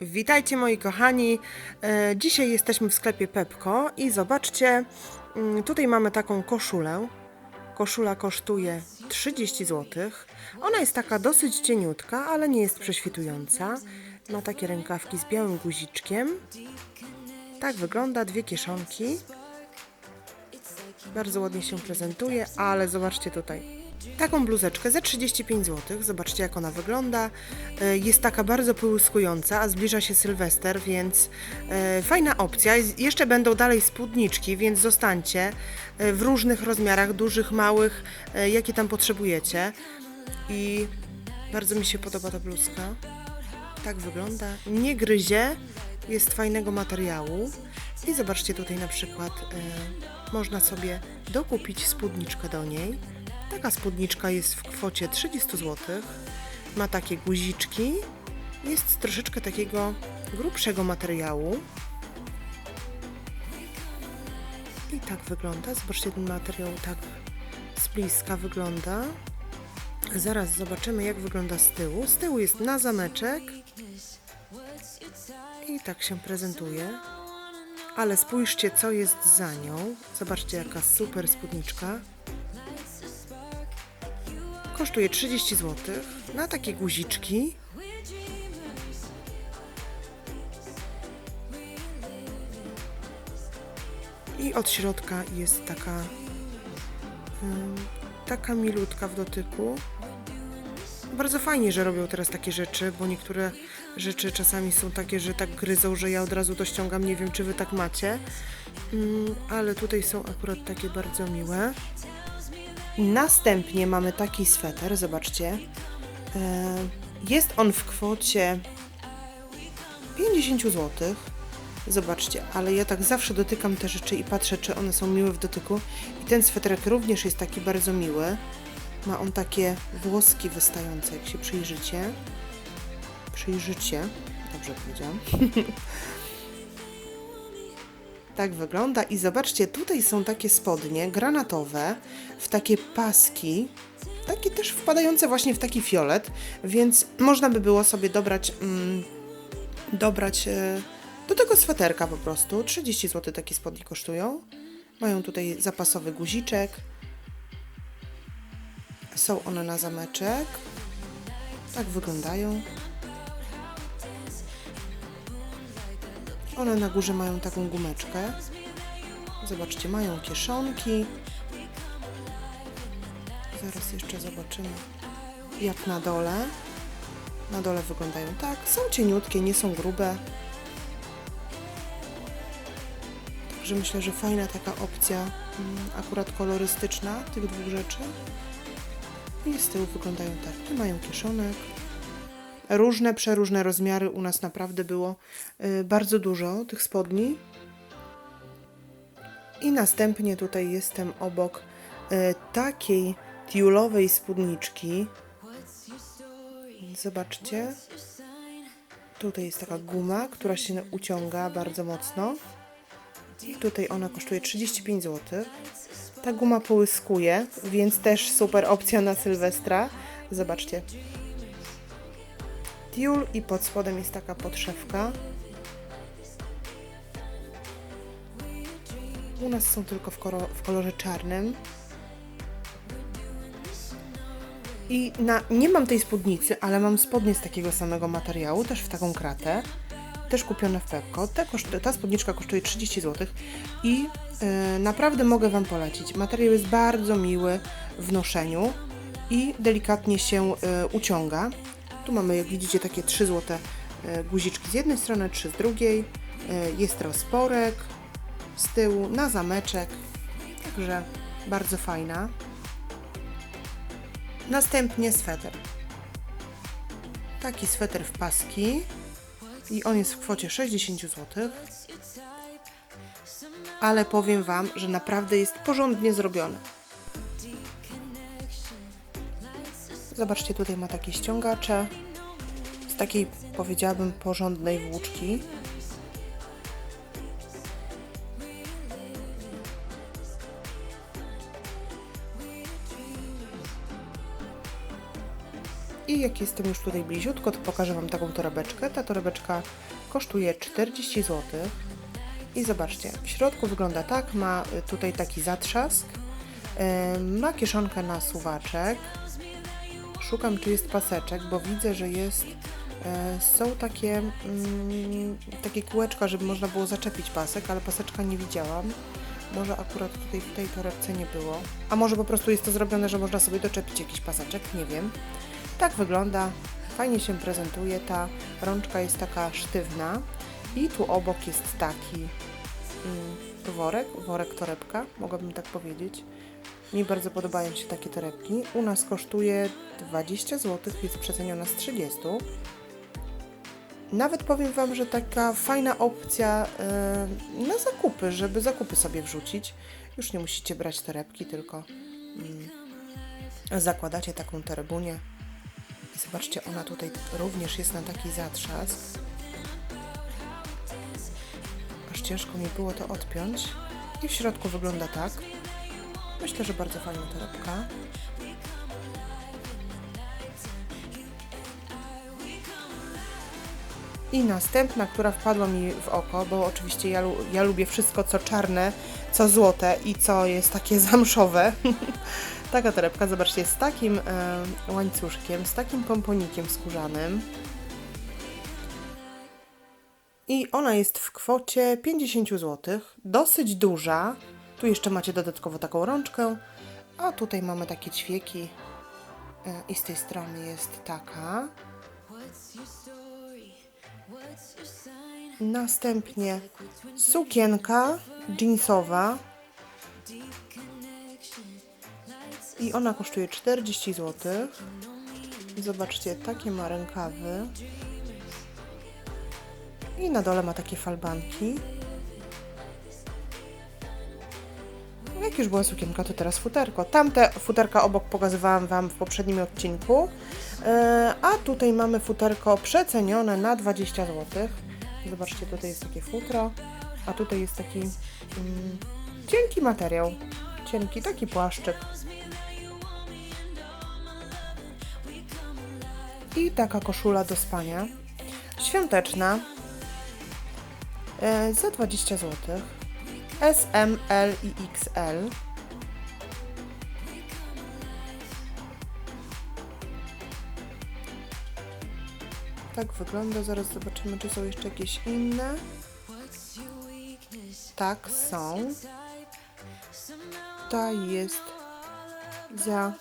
Witajcie moi kochani. E, Dzisiaj jesteśmy w sklepie Pepko i zobaczcie, mm, tutaj mamy taką koszulę. Koszula kosztuje 30 zł. Ona jest taka dosyć cieniutka, ale nie jest prześwitująca. Ma takie rękawki z białym guziczkiem. Tak wygląda, dwie kieszonki. Bardzo ładnie się prezentuje, ale zobaczcie tutaj. Taką bluzeczkę za 35 zł. Zobaczcie, jak ona wygląda. E, Jest taka bardzo połyskująca, a zbliża się Sylwester, więc e, fajna opcja. Jeszcze będą dalej spódniczki, więc zostańcie e, w różnych rozmiarach, dużych, małych, jakie tam potrzebujecie. I bardzo mi się podoba ta bluzka. Tak wygląda. Nie gryzie, jest fajnego materiału. I zobaczcie tutaj na przykład można sobie dokupić spódniczkę do niej. Taka spódniczka jest w kwocie 30 zł. Ma takie guziczki. Jest troszeczkę takiego grubszego materiału. I tak wygląda. Zobaczcie ten materiał tak z bliska wygląda. Zaraz zobaczymy jak wygląda z tyłu. Z tyłu jest na zameczek. I tak się prezentuje. Ale spójrzcie, co jest za nią. Zobaczcie, jaka super spódniczka. Kosztuje 30 zł. Na takie guziczki. I od środka jest taka taka milutka w dotyku. Bardzo fajnie, że robią teraz takie rzeczy, bo niektóre rzeczy czasami są takie, że tak gryzą, że ja od razu to ściągam. Nie wiem, czy wy tak macie, Mm, ale tutaj są akurat takie bardzo miłe. Następnie mamy taki sweter, zobaczcie. E, Jest on w kwocie 50 zł. Zobaczcie, ale ja tak zawsze dotykam te rzeczy i patrzę, czy one są miłe w dotyku. I ten sweterek również jest taki bardzo miły. Ma on takie włoski wystające, jak się przyjrzycie. Przyjrzycie, dobrze powiedziałam. tak wygląda i zobaczcie, tutaj są takie spodnie granatowe w takie paski, takie też wpadające właśnie w taki fiolet, więc można by było sobie dobrać, mm, dobrać e, do tego sweterka po prostu. 30 zł takie spodnie kosztują. Mają tutaj zapasowy guziczek. Są one na zameczek. Tak wyglądają. One na górze mają taką gumeczkę. Zobaczcie, mają kieszonki. Zaraz jeszcze zobaczymy, jak na dole. Na dole wyglądają tak. Są cieniutkie, nie są grube. Także myślę, że fajna taka opcja, mm, akurat kolorystyczna tych dwóch rzeczy. I z tyłu wyglądają tak. Nie mają kieszonek. Różne, przeróżne rozmiary. U nas naprawdę było y, bardzo dużo tych spodni. I następnie tutaj jestem obok y, takiej tiulowej spódniczki. Zobaczcie. Tutaj jest taka guma, która się uciąga bardzo mocno. I tutaj ona kosztuje 35 zł. Ta guma połyskuje, więc też super opcja na Sylwestra. Zobaczcie. Tiul i pod spodem jest taka podszewka. U nas są tylko w, w kolorze czarnym. I na, nie mam tej spódnicy, ale mam spodnie z takiego samego materiału, też w taką kratę. Też kupione w Pepko. Ta, koszt- ta spódniczka kosztuje 30 zł i e, naprawdę mogę Wam polecić. Materiał jest bardzo miły w noszeniu i delikatnie się e, uciąga. Tu mamy, jak widzicie, takie 3 złote e, guziczki z jednej strony, 3 z drugiej. E, Jest rozporek z tyłu na zameczek, także bardzo fajna. Następnie sweter. Taki sweter w paski i on jest w kwocie 60 zł. Ale powiem Wam, że naprawdę jest porządnie zrobiony. Zobaczcie, tutaj ma takie ściągacze z takiej, powiedziałabym, porządnej włóczki. I jak jestem już tutaj bliziutko, to pokażę Wam taką torebeczkę. Ta torebeczka kosztuje 40 zł. I zobaczcie, w środku wygląda tak, ma tutaj taki zatrzask, ma kieszonkę na suwaczek. Szukam, czy jest paseczek, bo widzę, że jest, y, są takie, mm, takie kółeczka, żeby można było zaczepić pasek, ale paseczka nie widziałam. Może akurat tutaj w tej torebce nie było. A może po prostu jest to zrobione, że można sobie doczepić jakiś paseczek, nie wiem. Tak wygląda, fajnie się prezentuje, ta rączka jest taka sztywna i tu obok jest taki mm, worek, worek torebka, mogłabym tak powiedzieć. Mi bardzo podobają się takie torebki. U nas kosztuje 20 zł, jest przeceniona z 30. Nawet powiem Wam, że taka fajna opcja e, na zakupy, żeby zakupy sobie wrzucić. Już nie musicie brać torebki, tylko mm, zakładacie taką torebunię. Zobaczcie, ona tutaj również jest na taki zatrzask. Aż ciężko mi było to odpiąć. I w środku wygląda tak. Myślę, że bardzo fajna torebka. I następna, która wpadła mi w oko, bo oczywiście ja, ja lubię wszystko, co czarne, co złote i co jest takie zamszowe. Taka torebka, zobaczcie, z takim e, łańcuszkiem, z takim pomponikiem skórzanym. I ona jest w kwocie 50 zł, dosyć duża. Tu jeszcze macie dodatkowo taką rączkę, a tutaj mamy takie ćwieki. E, I z tej strony jest taka. Następnie sukienka jeansowa. I ona kosztuje 40 zł. Zobaczcie, takie ma rękawy. I na dole ma takie falbanki. Jak już była sukienka, to teraz futerko. Tamte futerka obok pokazywałam Wam w poprzednim odcinku. E, A tutaj mamy futerko przecenione na 20 zł. Zobaczcie, tutaj jest takie futro, a tutaj jest taki mm, cienki materiał. Cienki, taki płaszczyk. I taka koszula do spania. Świąteczna. E, za 20 zł. S, M, L i XL. Tak wygląda. Zaraz zobaczymy, czy są jeszcze jakieś inne. Tak, są. Ta jest za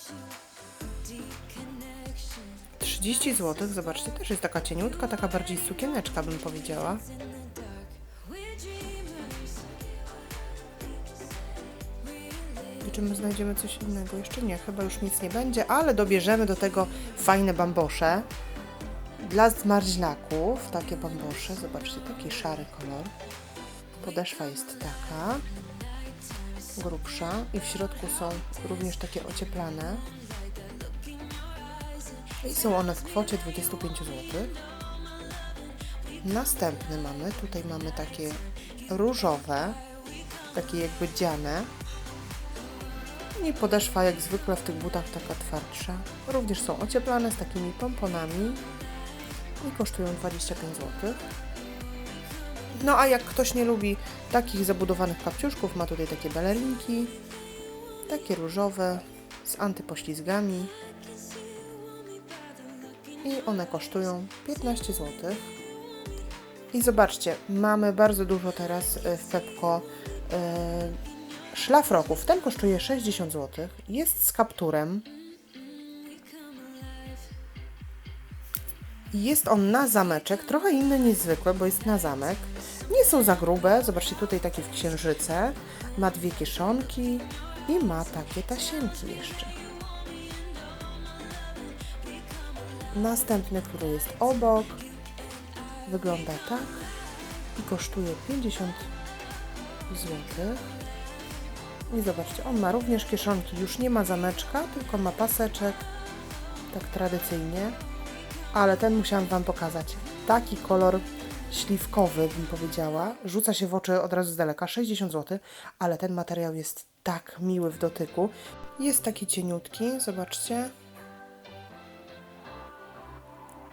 30 zł. Zobaczcie, też jest taka cieniutka, taka bardziej sukieneczka, bym powiedziała. Czy my znajdziemy coś innego? Jeszcze nie, chyba już nic nie będzie, ale dobierzemy do tego fajne bambosze. Dla zmarzlaków takie bambosze, zobaczcie, taki szary kolor. Podeszwa jest taka, grubsza i w środku są również takie ocieplane. I są one w kwocie 25 zł. Następny mamy, tutaj mamy takie różowe, takie jakby dziane. I podeszwa jak zwykle w tych butach taka twardsza. Również są ocieplane z takimi pomponami i kosztują 25 zł. No a jak ktoś nie lubi takich zabudowanych kapciuszków, ma tutaj takie balerinki, takie różowe z antypoślizgami i one kosztują 15 zł. I zobaczcie, mamy bardzo dużo teraz y, w Pepko y, szlafroków. Ten kosztuje 60 zł, jest z kapturem. Jest on na zameczek, trochę inny niż zwykły, bo jest na zamek. Nie są za grube, zobaczcie tutaj takie w księżyce. Ma dwie kieszonki i ma takie tasiemki jeszcze. Następny, który jest obok, wygląda tak i kosztuje 50 zł. I zobaczcie, on ma również kieszonki, już nie ma zameczka, tylko ma paseczek, tak tradycyjnie ale ten musiałam Wam pokazać. Taki kolor śliwkowy, bym powiedziała. Rzuca się w oczy od razu z daleka, 60 zł, ale ten materiał jest tak miły w dotyku. Jest taki cieniutki, zobaczcie.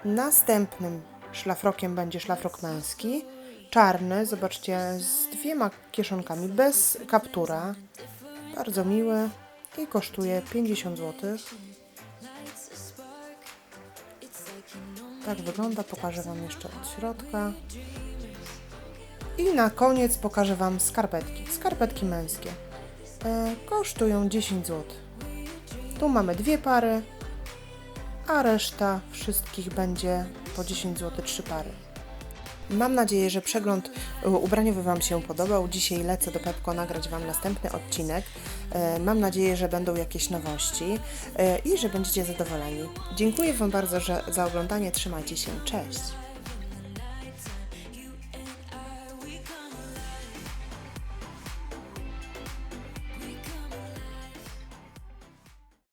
Następnym szlafrokiem będzie szlafrok męski. Czarny, zobaczcie, z dwiema kieszonkami, bez kaptura. Bardzo miły i kosztuje 50 zł. Tak wygląda, pokażę Wam jeszcze od środka. I na koniec pokażę Wam skarpetki. Skarpetki męskie. E, kosztują 10 zł. Tu mamy dwie pary, a reszta wszystkich będzie po 10 zł, trzy pary. Mam nadzieję, że przegląd e, ubraniowy Wam się podobał. Dzisiaj lecę do Pepko nagrać Wam następny odcinek. E, Mam nadzieję, że będą jakieś nowości e, i że będziecie zadowoleni. Dziękuję Wam bardzo za oglądanie. Trzymajcie się. Cześć!